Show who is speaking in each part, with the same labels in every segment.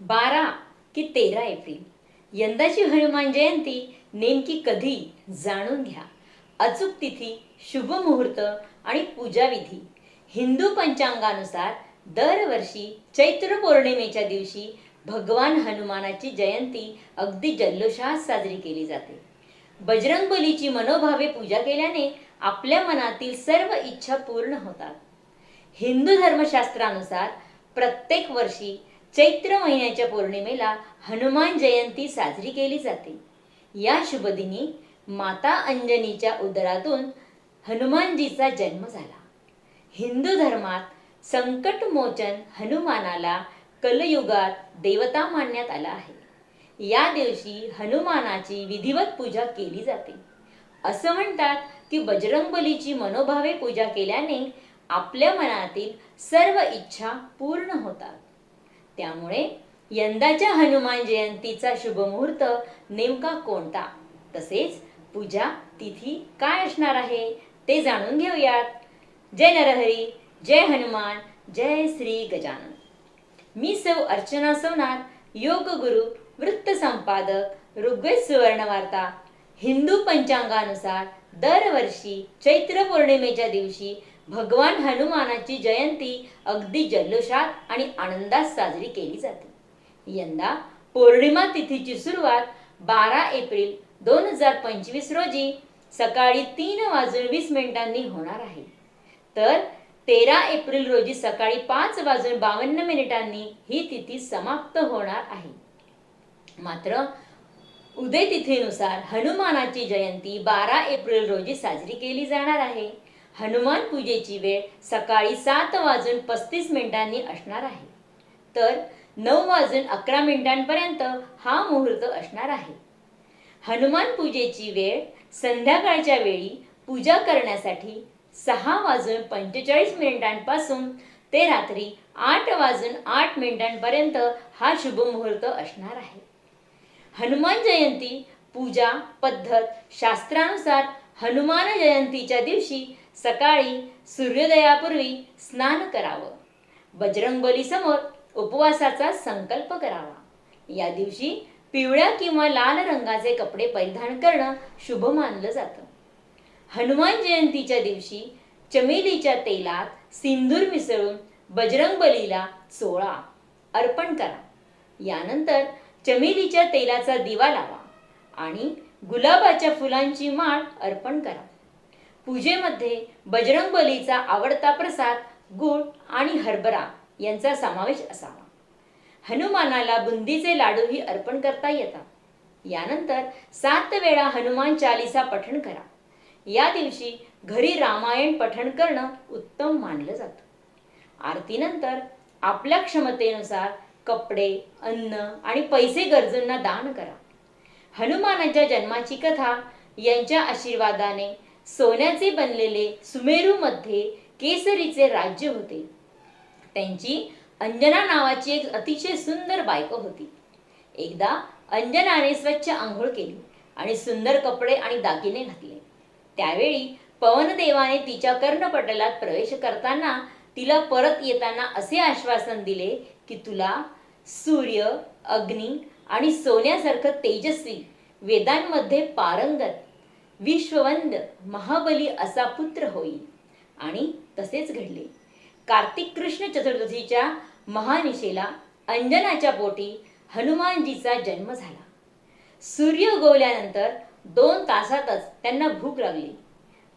Speaker 1: बारा की तेरा एप्रिल. यंदाची हनुमान जयंती नेमकी कधी जाणून घ्या. अचूक तिथी शुभ मुहूर्त आणि पूजाविधी हिंदू पंचांगानुसार दरवर्षी चैत्र पौर्णिमेच्या दिवशी भगवान हनुमानाची जयंती अगदी जल्लोषात साजरी केली जाते. बजरंगबलीची मनोभावे पूजा केल्याने आपल्या मनातील सर्व इच्छा पूर्ण होतात. हिंदू धर्मशास्त्रानुसार प्रत्येक वर्षी चैत्र महिन्याच्या पौर्णिमेला हनुमान जयंती साजरी केली जाते. या शुभदिनी माता अंजनीच्या उदरातून हनुमानजीचा जन्म झाला. हिंदू धर्मात संकटमोचन हनुमानाला कलयुगात देवता मानण्यात आला आहे. या दिवशी हनुमानाची विधिवत पूजा केली जाते. असं म्हणतात की बजरंगबलीची मनोभावे पूजा केल्याने आपल्या मनातील सर्व इच्छा पूर्ण होतात. त्यामुळे यंदाच्या हनुमान जयंतीचा शुभ मुहूर्त नेमका कोणता? तसेच पूजा तिथी काय असणार आहे ते जाणून घेऊयात. जय नरहरी जय हनुमान जय श्री गजानन. मी सौ अर्चना सोनार योग गुरु वृत्त संपादक ऋग्वेद सुवर्ण वार्ता. हिंदू पंचांगानुसार दरवर्षी चैत्र पौर्णिमेच्या दिवशी भगवान हनुमानाची जयंती अगदी जल्लोषात आणि आनंदात साजरी केली जाते. यंदा पौर्णिमा तिथीची सुरुवात बारा एप्रिल दोन हजार पंचवीस रोजी सकाळी तीन वाजून वीस मिनिटांनी होणार आहे. तर तेरा एप्रिल रोजी सकाळी पाच वाजून बावन्न मिनिटांनी ही तिथी समाप्त होणार आहे. मात्र उदय तिथीनुसार हनुमानाची जयंती बारा एप्रिल रोजी साजरी केली जाणार आहे. हनुमान पूजेची वेळ सकाळी सात वाजून पस्तीस मिनिटांनी असणार आहे. तर नऊ वाजून अकरा मिनिटांपर्यंत हा मुहूर्त असणार आहे. हनुमान पूजेची वेळ संध्याकाळच्या वेळी पूजा करण्यासाठी सहा वाजून पंचेचाळीस मिनिटांपासून ते रात्री आठ वाजून आठ मिनिटांपर्यंत हा शुभ मुहूर्त असणार आहे. हनुमान जयंती पूजा पद्धत शास्त्रानुसार हनुमान जयंतीच्या दिवशी सकाळी सूर्योदयापूर्वी स्नान करावं. बजरंगबलीसमोर उपवासाचा संकल्प करावा. या दिवशी पिवळ्या किंवा लाल रंगाचे कपडे परिधान करणं शुभ मानलं जातं. हनुमान जयंतीच्या दिवशी चमेलीच्या तेलात सिंदूर मिसळून बजरंगबलीला चोळा अर्पण करा. यानंतर चमेलीच्या तेलाचा दिवा लावा आणि गुलाबाच्या फुलांची माळ अर्पण करा. पूजेमध्ये बजरंगबलीचा आवडता प्रसाद गुळ आणि हरभरा यांचा समावेश असावा. हनुमानाला बुंदीचे लाडूही अर्पण करता येतात. यानंतर सात वेळा हनुमान चालिसा पठण करा. या दिवशी घरी रामायण पठण करणं उत्तम मानलं जातं. आरतीनंतर आपल्या क्षमतेनुसार कपडे अन्न आणि पैसे गरजूंना दान करा. हनुमानाच्या जन्माची कथा यांच्या आशीर्वादाने सोन्याचे बनलेले सुमेरूमध्ये केसरीचे राज्य होते. त्यांची अंजना नावाची एक अतिशय सुंदर बायको होती. एकदा अंजनाने स्वच्छ आंघोळ केली आणि सुंदर कपडे आणि दागिने घातले. त्यावेळी पवनदेवाने तिच्या कर्णपटलात प्रवेश करताना तिला परत येताना असे आश्वासन दिले की तुला सूर्य अग्नी आणि सोन्यासारखं तेजस्वी वेदांमध्ये पारंगत विश्ववंद महाबली असा पुत्र होईल आणि तसेच घडले. कार्तिक कृष्ण चतुर्दशीच्या महानिशेला अंजनाच्या पोटी हनुमानजीचा जन्म झाला. सूर्य उगवल्यानंतर दोन तासातच त्यांना भूक लागली.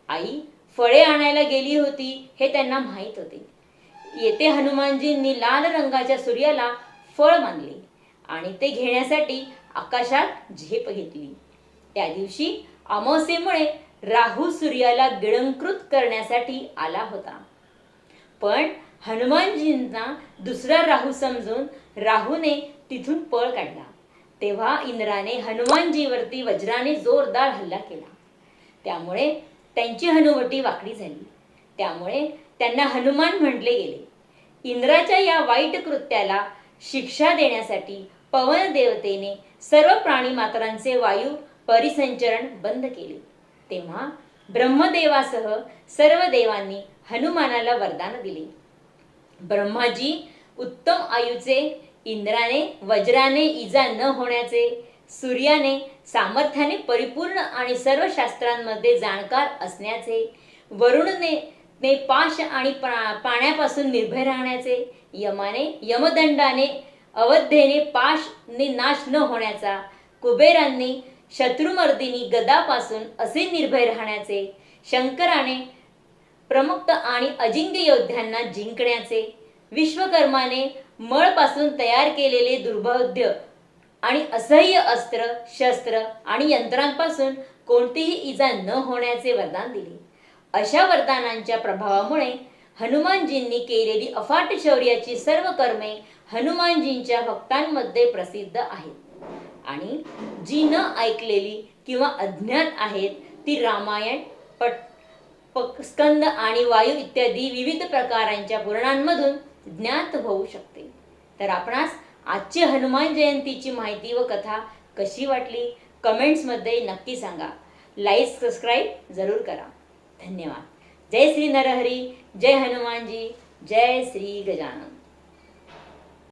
Speaker 1: आई फळे आणायला गेली होती हे त्यांना माहीत होते. येथे हनुमानजींनी लाल रंगाच्या सूर्याला फळ मानले आणि ते घेण्यासाठी आकाशात झेप घेतली. त्या दिवशी अमावस्येमुळे राहू सूर्याला गिळंकृत करण्यासाठी आला होता. पण हनुमानजींना दुसरा राहू समजून राहूने तिथून पळ काढला. तेव्हा इंद्राने हनुमानजीवरती वज्राने जोरदार हल्ला केला. त्यामुळे त्यांची हनुवटी वाकडी झाली. त्यामुळे त्यांना हनुमान म्हटले गेले. इंद्राच्या या वाईट कृत्याला शिक्षा देण्यासाठी पवन देवतेने सर्व प्राणी मात्रांचे वायू परिसंचरण बंद केले. तेव्हा ब्रह्मदेवासह सर्व देवांनी हनुमानाला वरदान दिले. ब्रह्माजी उत्तम आयुचे इंद्राने वज्राने इजा न होण्याचे सूर्याने सामर्थ्याने परिपूर्ण आणि सर्व शास्त्रांमध्ये जाणकार असण्याचे वरुणने ने पाश आणि पा- पाण्यापासून निर्भय राहण्याचे यमाने यमदंडाने अवध्येने पाशने नाश न होण्याचा कुबेरांनी शत्रुमर्दिनी गदापासून असे निर्भय राहण्याचे शंकराने प्रमुक्त आणि अजिंक्य योद्ध्यांना जिंकण्याचे विश्वकर्माने मळपासून तयार केलेले दुर्बोध्य आणि असह्य अस्त्र शस्त्र आणि यंत्रांपासून कोणतीही इजा न होण्याचे वरदान दिले. अशा वरदानांच्या प्रभावामुळे हनुमानजींनी केलेली अफाट शौर्याची सर्व कर्मे हनुमानजींच्या भक्तांमध्ये प्रसिद्ध आहेत. आणि जी न ऐकलेली किंवा अज्ञात आहेत ती रामायण पट स्कंद आणि वायू इत्यादी विविध प्रकारांच्या पुराणांमधून ज्ञात होऊ शकते. तर आपणास आजची हनुमान जयंतीची माहिती व कथा कशी वाटली कमेंट्समध्ये नक्की सांगा. लाईक सबस्क्राईब जरूर करा. धन्यवाद. जय श्री नरहरी जय हनुमानजी जय श्री गजानन.